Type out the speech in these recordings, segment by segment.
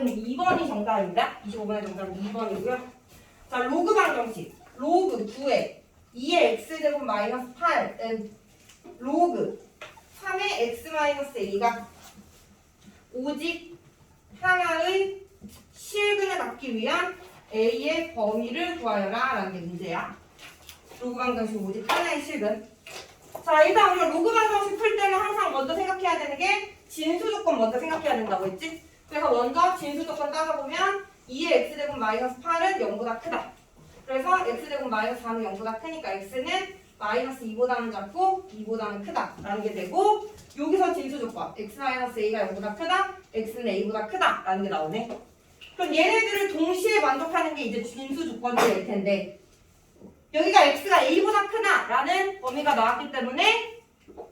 정답은 2번이 정답입니다. 25번의 정답은 2번이고요. 자, 로그 방정식. 로그 9에 2의 x제곱 마이너스 8은 로그 3의 x 마이너스 a가 오직 하나의 실근을 갖기 위한 a의 범위를 구하여라 라는 게 문제야. 로그 방정식 오직 하나의 실근. 자, 일단 우리가 로그 방정식 풀 때는 항상 먼저 생각해야 되는 게 진수 조건 먼저 생각해야 된다고 했지? 그래서 먼저 진수 조건 따져보면 2의 x제곱 마이너스 8은 0보다 크다. 그래서 x제곱 마이너스 4는 0보다 크니까 x는 마이너스 2보다는 작고 2보다는 크다 라는 게 되고 여기서 진수 조건 x 마이너스 a가 0보다 크다 x는 a보다 크다 라는 게 나오네 그럼 얘네들을 동시에 만족하는 게 이제 진수 조건이 될 텐데 여기가 x가 a보다 크다 라는 범위가 나왔기 때문에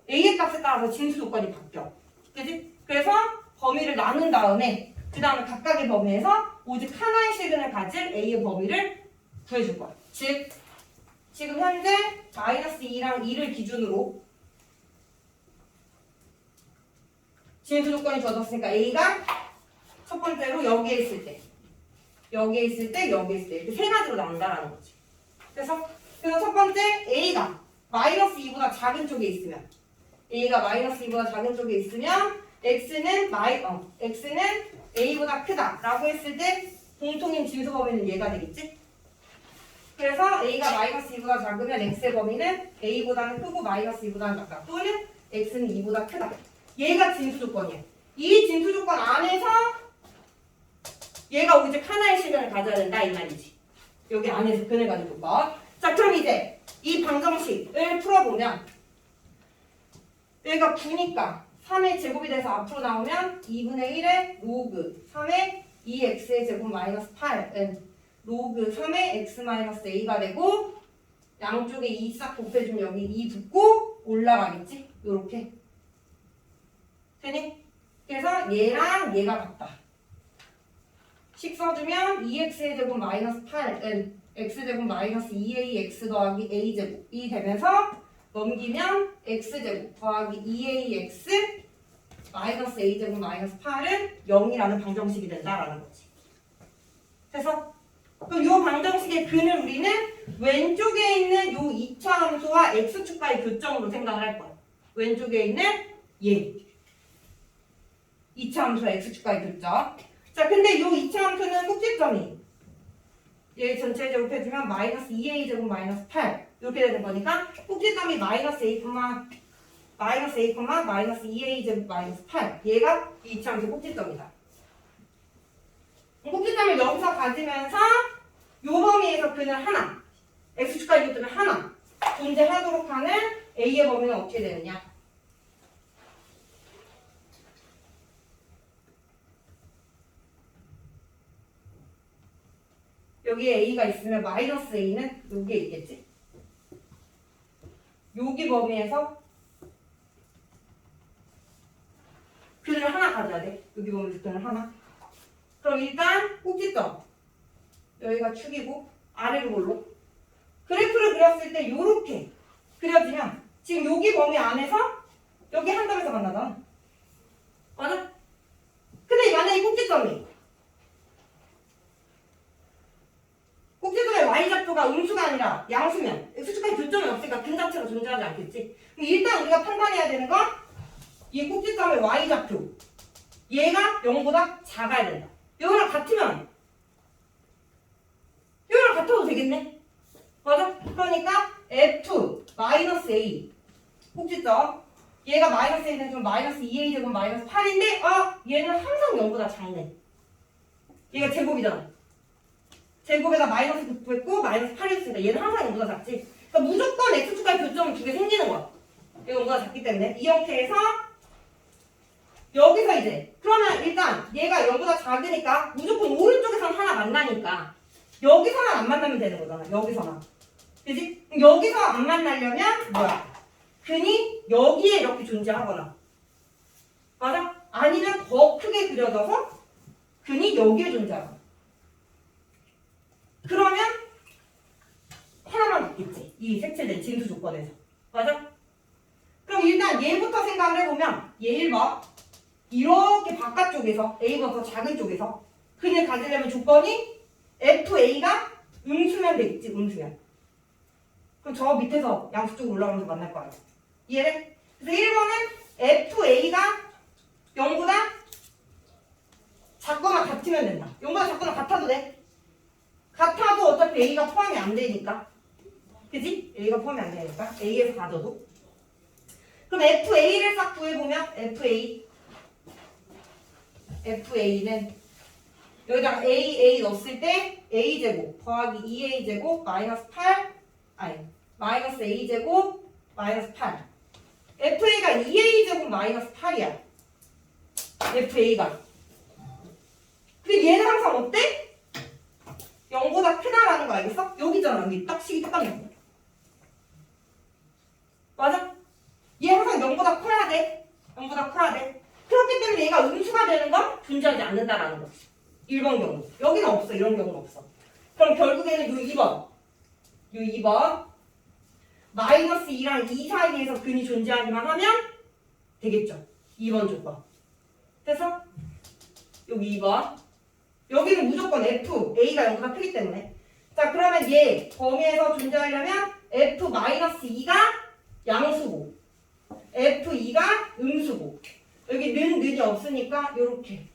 a의 값에 따라서 진수 조건이 바뀌어 그지? 그래서 범위를 나눈 다음에 그 다음에 각각의 범위에서 오직 하나의 실근을 가질 a의 범위를 구해줄 거야. 즉 지금 현재 마이너스 2랑 2를 기준으로 진수 조건이 주어졌으니까 A가 첫 번째로 여기에 있을 때 여기에 있을 때 여기에 있을 때 이렇게 세 가지로 나온다라는 거지. 그래서 그래서 첫 번째 A가 마이너스 2보다 작은 쪽에 있으면 A가 마이너스 2보다 작은 쪽에 있으면 X는 마이 어 X는 A보다 크다라고 했을 때 공통인 진수 범위는 얘가 되겠지 그래서 A가 마이너스 2보다 작으면 X의 범위는 A보다는 크고 마이너스 2보다는 작다. 또는 X는 2보다 크다. 얘가 진수 조건이에요. 이 진수 조건 안에서 얘가 오직 하나의 실현을 가져야 된다 이 말이지. 여기 안에서 근을 가진 조건. 자 그럼 이제 이 방정식을 풀어보면 얘가 9니까 3의 제곱이 돼서 앞으로 나오면 2분의 1의 로그 3의 2x의 제곱 마이너스 8은 로그 3의 x 마이너스 a가 되고 양쪽에 2 싹 곱해주면 여기 2 붙고 올라가겠지? 요렇게. 되니? 그래서 얘랑 얘가 같다. 식 써주면 2x의 제곱 마이너스 8은 x제곱 마이너스 2ax 더하기 a제곱이 되면서 넘기면 x제곱 더하기 2ax 마이너스 a제곱 마이너스 8은 0이라는 방정식이 된다라는 거지 그래서 그럼 이 방정식의 근을 우리는 왼쪽에 있는 요 2차 함수와 x축과의 교점으로 생각을 할 거야. 왼쪽에 있는 얘. 2차 함수와 x축과의 교점. 자, 근데 요 2차 함수는 꼭지점이 얘 전체 제곱해주면 마이너스 2a 제곱 마이너스 8 이렇게 되는 거니까 꼭지점이 마이너스 a 마이너스 a 마이너스 2a 제곱 마이너스 8 얘가 2차 함수 꼭지점이다. 꼭지점을 여기서 가지면서 요 범위에서 그는 하나 x축과 이것들은 하나 존재하도록 하는 a의 범위는 어떻게 되느냐? 여기에 a가 있으면 마이너스 a는 여기에 있겠지? 여기 범위에서 그는 하나 가져야 돼. 여기 범위에서 그는 하나. 그럼 일단 꼭지점. 여기가 축이고 아래로 볼로. 그래프를 그렸을 때 요렇게 그려지면 지금 여기 범위 안에서 여기 한 점에서 만나잖아. 맞아? 근데 만약에 꼭지점이. 꼭지점의 y좌표가 음수가 아니라 양수면. x축까지 교점이 없으니까 근 자체가 존재하지 않겠지. 그럼 일단 우리가 판단해야 되는 건 이 꼭지점의 y좌표 얘가 0보다 작아야 된다 이거랑 같으면 이거랑 같아도 되겠네. 맞아? 그러니까 F 마이너스 A 꼭지점 얘가 마이너스 A는 좀 마이너스 2A 제곱 마이너스 8인데 아 얘는 항상 0보다 작네. 얘가 제곱이잖아. 제곱에다 마이너스 붙고 마이너스 8이 있으니까 얘는 항상 0보다 작지. 그러니까 무조건 X축과 교점 두개 생기는 거야. 얘가 0보다 작기 때문에 이 형태에서 여기서 이제 그러면 일단 얘가 0보다 작으니까 무조건 오른쪽에선 하나 만나니까 여기서만 안 만나면 되는 거잖아. 여기서만. 그지? 여기서 안 만나려면 뭐야? 근이 여기에 이렇게 존재하거나 맞아? 아니면 더 크게 그려져서 근이 여기에 존재하거나 그러면 하나만 있겠지. 이 색칠된 진수 조건에서. 맞아? 그럼 일단 얘부터 생각을 해보면 얘 1번 이렇게 바깥쪽에서 A가 더 작은 쪽에서 근을 가지려면 조건이 FA가 음수면 되겠지, 음수면. 그럼 저 밑에서 양수쪽으로 올라가면서 만날 거 아니야. 이해돼? 그래서 1번은 FA가 0보다 작거나 같으면 된다. 0보다 작거나 같아도 돼. 같아도 어차피 A가 포함이 안 되니까. 그지? A가 포함이 안 되니까. A에서 가져도. 그럼 FA를 싹 구해보면 FA FA는 여기다가 A, A 넣었을 때 A제곱 더하기 2A제곱 마이너스 8 아니 마이너스 A제곱 마이너스 8 FA가 2A제곱 마이너스 8이야. FA가. 근데 얘는 항상 어때? 0보다 크다라는 거 알겠어? 여기 있잖아 여기. 딱 식이 똑같네 맞아? 얘 항상 0보다 커야 돼. 0보다 커야 돼 그렇기 때문에 얘가 음수가 되는 건 존재하지 않는다라는 거지. 1번 경우. 여기는 없어. 이런 경우는 없어. 그럼 결국에는 요 2번. 요 2번. 마이너스 2랑 2 사이에서 근이 존재하기만 하면 되겠죠. 2번 조건. 됐어? 여기 2번. 여기는 무조건 F, A가 0보다 크기 때문에. 자 그러면 얘 범위에서 존재하려면 F 마이너스 2가 양수고 F2가 음수고 여기 는, 는이 없으니까 요렇게.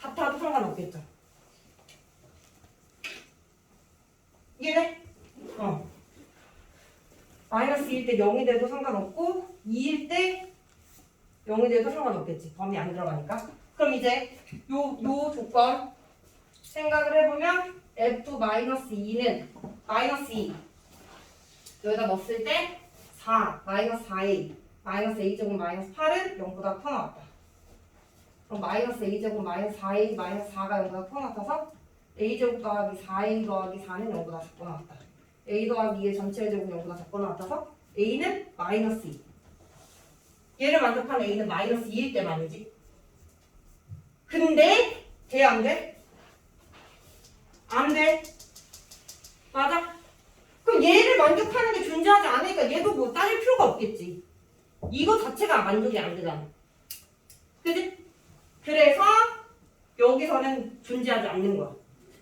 같아도 상관없겠죠. 이해돼? 어. 마이너스 1일 때 0이 돼도 상관없고 2일 때 0이 돼도 상관없겠지. 범위 안 들어가니까. 그럼 이제 요, 요 조건 생각을 해보면 F 마이너스 2는 마이너스 2 여기다 넣었을 때 4 마이너스 4a 마이너스 a제곱 마이너스 8은 0보다 커 나왔다 그럼 마이너스 a제곱 마이너스 4a 마이너스 4가 0보다 커 나타서 a제곱 더하기 4a 더하기 4는 0보다 작고 나왔다 a 더하기 2의 전체 제곱 0보다 작고 나타서 a는 마이너스 2 얘를 만족하는 a는 마이너스 2일 때만이지 근데 돼 안 돼? 안 돼. 맞아? 그럼 얘를 만족하는 게 존재하지 않으니까 얘도 뭐 따질 필요가 없겠지. 이거 자체가 만족이 안 되잖아. 그지? 그래서 여기서는 존재하지 않는 거야.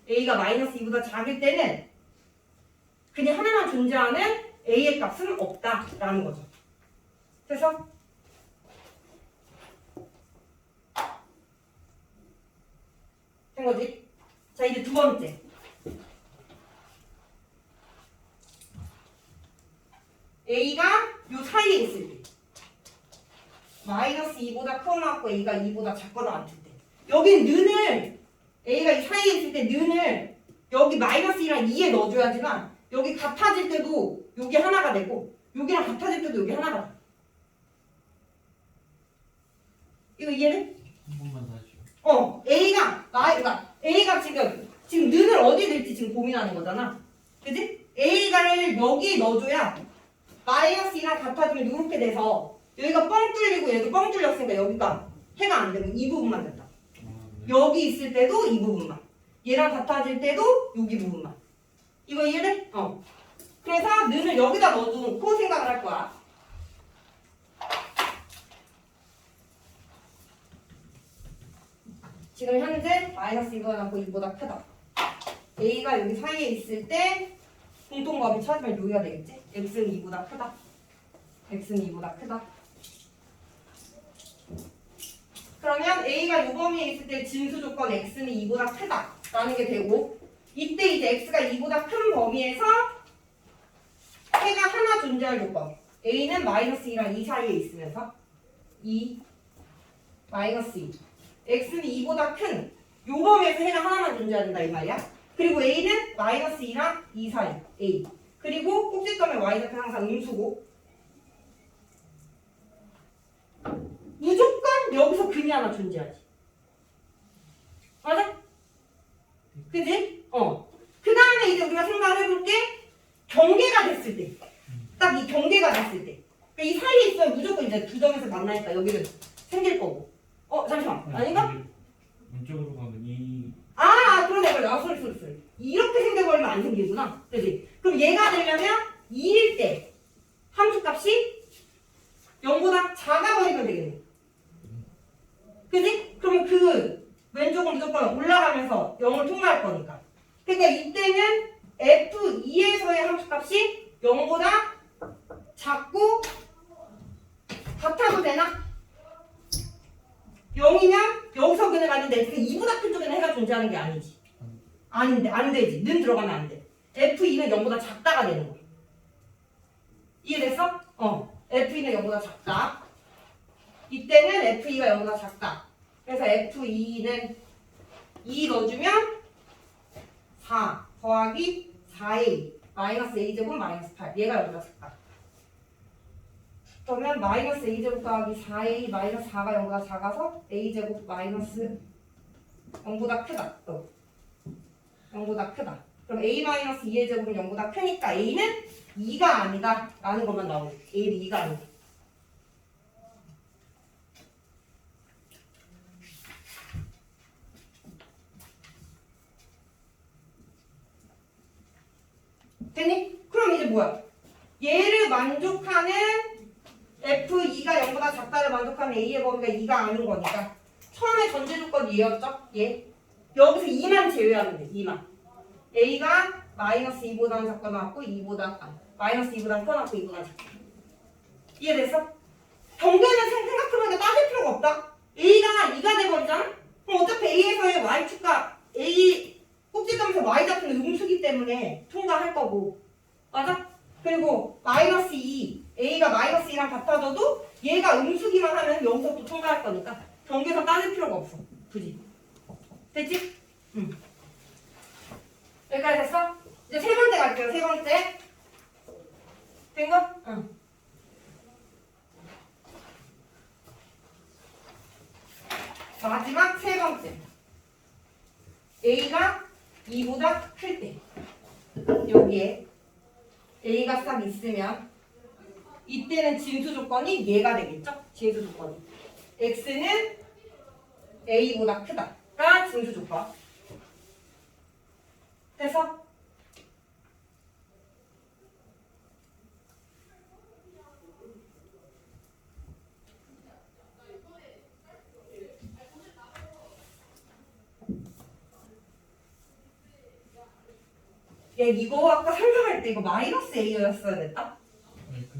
A가 마이너스 2보다 작을 때는 그냥 하나만 존재하는 A의 값은 없다라는 거죠. 그래서 된 거지? 자 이제 두 번째 A가 요 사이에 있을 때 마이너스 2보다 커 나왔고 A가 2보다 작거나 같을 때 여긴 는을 A가 이 사이에 있을 때 는을 여기 마이너스 2랑 2에 넣어줘야지만 여기 같아질 때도 여기 하나가 되고 여기랑 같아질 때도 여기 하나가 돼 이거 이해돼? 한 번만 다시. 어, A가 마이 그러니까 A가 지금 지금 는을 어디 넣을지 지금 고민하는 거잖아. 그지? A가를 여기 넣어줘야 마이너스 2랑 같아지면 이렇게 돼서 여기가 뻥 뚫리고 얘도 뻥 뚫렸으니까 여기가 해가 안 되고 이 부분만 네. 여기 있을 때도 이 부분만. 얘랑 같아질 때도 여기 부분만. 이거 이해돼? 어. 그래서 는을 여기다 넣어두고 생각을 할 거야. 지금 현재 마이너스 2보다 낮고 2보다 크다. A가 여기 사이에 있을 때 공통범위 찾으면 여기가 되겠지? X는 2보다 크다. X는 2보다 크다. 그러면 A가 요 범위에 있을 때 진수 조건 X는 2보다 크다. 라는 게 되고 이때 이제 X가 2보다 큰 범위에서 해가 하나 존재할 조건 A는 마이너스 2랑 2 사이에 있으면서 2 마이너스 2 x는 2보다 큰 요 범위에서 해가 하나만 존재한다 이 말이야. 그리고 a는 마이너스 2랑 2 사이 a. 그리고 꼭지점의 y좌표 항상 음수고 무조건 여기서 근이 하나 존재하지. 맞아? 그지? 어. 그 다음에 이제 우리가 생각을 해볼게 경계가 됐을 때. 딱 이 경계가 됐을 때. 그러니까 이 사이에 있으면 무조건 이제 두 점에서 만나니까 여기는 생길 거고. 어, 잠시만. 아닌가? 왼쪽으로 가면 이 아, 그러네, 그러네. 아, 소리, 소리, 소리. 이렇게 생겨버리면 안 생기구나. 그지? 그럼 얘가 되려면 2일 때 함수값이 0보다 작아 버리면 되겠네. 그지? 그러면 그 왼쪽은 무조건 올라가면서 0을 통과할 거니까. 그러니까 이때는 F2에서의 함수값이 0보다 작고 같아도 되나? 0이면 여기서 그냥 가는데 그 2보다 큰 쪽에는 해가 존재하는 게 아니지. 아닌데 안 되지. 는 들어가면 안 돼. F2는 0보다 작다가 되는 거야. 이해됐어? 어. F2는 0보다 작다. 이때는 F2가 0보다 작다. 그래서 F2는 2 넣어주면 4 더하기 4A 마이너스 A제곱 마이너스 8 얘가 0보다 작다. 그러면 마이너스 A제곱 더하기 4A 마이너스 4가 0보다 작아서 A제곱 마이너스 0보다 크다. 또 0보다 크다. 그럼 A 마이너스 2의 제곱은 0보다 크니까 A는 2가 아니다 라는 것만 나오고 A는 2가 아니다. 됐니? 그럼 이제 뭐야? 얘를 만족하는 F2가 0보다 작다를 만족하는 A의 범위가 2가 아닌 거니까 처음에 전제 조건이 얘였죠? 얘 여기서 2만 제외하면 돼 2만 A가 마이너스 2보다는 작다 나왔고 2보다 아, 마이너스 2보다는 커 나왔고 2보다 작다 이해됐어? 경계는 생- 생각해보니까 따질 필요가 없다 A가 2가 돼버리잖아? 그럼 어차피 A에서의 Y축과 A 꼭지점에서 Y 잡히는 음수기 때문에 통과할 거고 맞아? 그리고 마이너스 2 A가 마이너스 2랑 같아져도 얘가 음수기만 하면 여기서 또 통과할 거니까 경계선 따질 필요가 없어 그지? 됐지? 응 여기까지 됐어? 이제 세 번째 갈게요 세 번째 된 거? 응 마지막 세 번째 A가 2보다 클 때. 여기에 A가 싹 있으면 이때는 진수 조건이 얘가 되겠죠? 진수 조건이. X는 A보다 크다가 진수 조건. 돼서 얘 이거 아까 설명할 때 이거 마이너스 A였어야 됐다?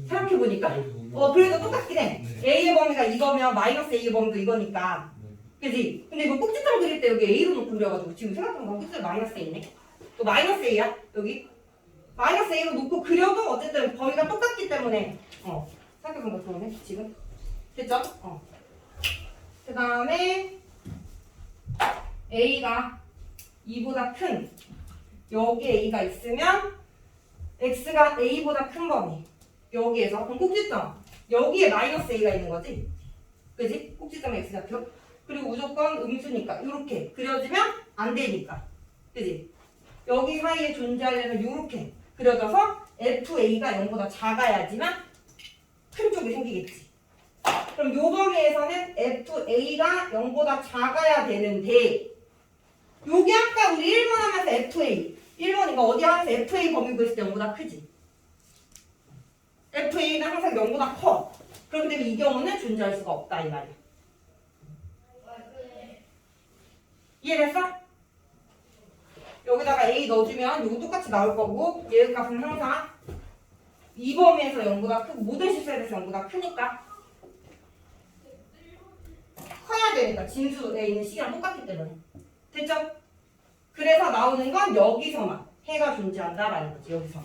생각해보니까. 어 그래도 똑같긴 해. 네. A의 범위가 이거면 마이너스 A의 범위도 이거니까. 그지? 근데 이거 꼭지점 그릴 때 여기 A로 놓고 그려가지고 지금 생각해보면 꼭지점 마이너스 A네? 또 마이너스 A야? 여기? 마이너스 A로 놓고 그려도 어쨌든 범위가 똑같기 때문에. 어 생각해보면 좋네 지금? 됐죠? 어 그 다음에 A가 2보다 큰 여기 A가 있으면 X가 A보다 큰 범위. 여기에서 그럼 꼭지점. 여기에 마이너스 A가 있는 거지? 그지? 꼭지점 X좌표 그리고 무조건 음수니까 이렇게 그려지면 안 되니까. 그지? 여기 사이에 존재하려면 이렇게 그려져서 FA가 0보다 작아야지만 큰 쪽이 생기겠지. 그럼 요 범위에서는 FA가 0보다 작아야 되는데 요게 아까 우리 1번 하면서 FA 1번 이거 어디 하면서 FA 범위 구했을 때 0보다 크지. FA는 항상 0보다 커. 그렇기 때문에 이 경우는 존재할 수가 없다 이 말이야. 이해됐어? 여기다가 A 넣어주면 이거 똑같이 나올 거고 얘의 값은 항상 이 범위에서 0보다 크고 모든 실수에 대해서 0보다 크니까. 커야 되니까 진수 에 있는 시기랑 똑같기 때문에. 됐죠? 그래서 나오는 건 여기서만. 해가 존재한다라는 거지 여기서